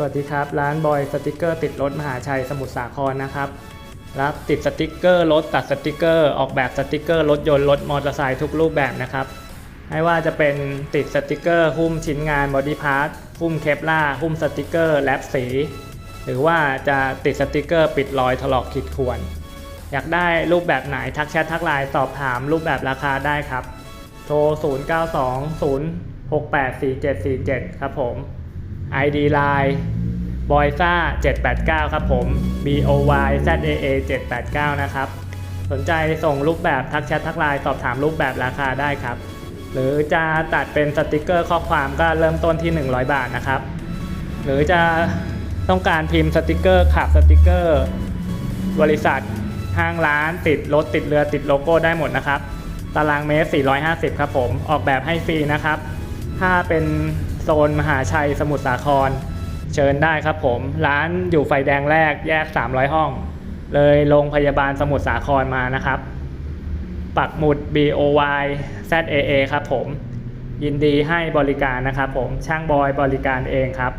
สวัสดีครับ ร้านบอยสติกเกอร์ติดรถมหาชัยสมุทรสาครนะครับรับติดสติกเกอร์รถตัดสติกเกอร์ ออกแบบสติกเกอร์รถยนต์รถมอเตอร์ไซค์ทุกรูปแบบนะครับไม่ว่าจะเป็นติดสติกเกอร์หุ้มชิ้นงานบอดี้พาร์ทหุ้มเคปล่าหุ้มสติกเกอร์แลบสี หรือว่าจะติดสติกเกอร์ปิดรอยถลอกขีดข่วน อยากได้รูปแบบไหนทักแชททักไลน์สอบถามรูปแบบราคาได้ครับ โทร 0920684747 ครับผม ID Line บอยซ่า789 ครับผม B O Y Z A A 789 นะครับ สนใจส่งรูปแบบทักแชททักไลน์สอบถามรูปแบบราคาได้ครับ หรือจะตัดเป็นสติกเกอร์ข้อความก็เริ่มต้นที่ 100 บาทนะครับ หรือจะต้องการพิมพ์สติกเกอร์ขับสติกเกอร์ บริษัทห้างร้านติดรถติดเรือติดโลโก้ได้หมดนะครับ ตารางเมตร 450 ครับผม ออกแบบให้ฟรีนะครับ ถ้าเป็น โซนมหาชัยสมุทรสาคร เชิญได้ครับผม ร้านอยู่ไฟแดงแรกแยก 300 ห้อง เลยโรงพยาบาลสมุทรสาครมานะครับ ปักหมุด B O Y Z A A ครับผม ยินดีให้บริการนะครับผมช่างบอยบริการเองครับ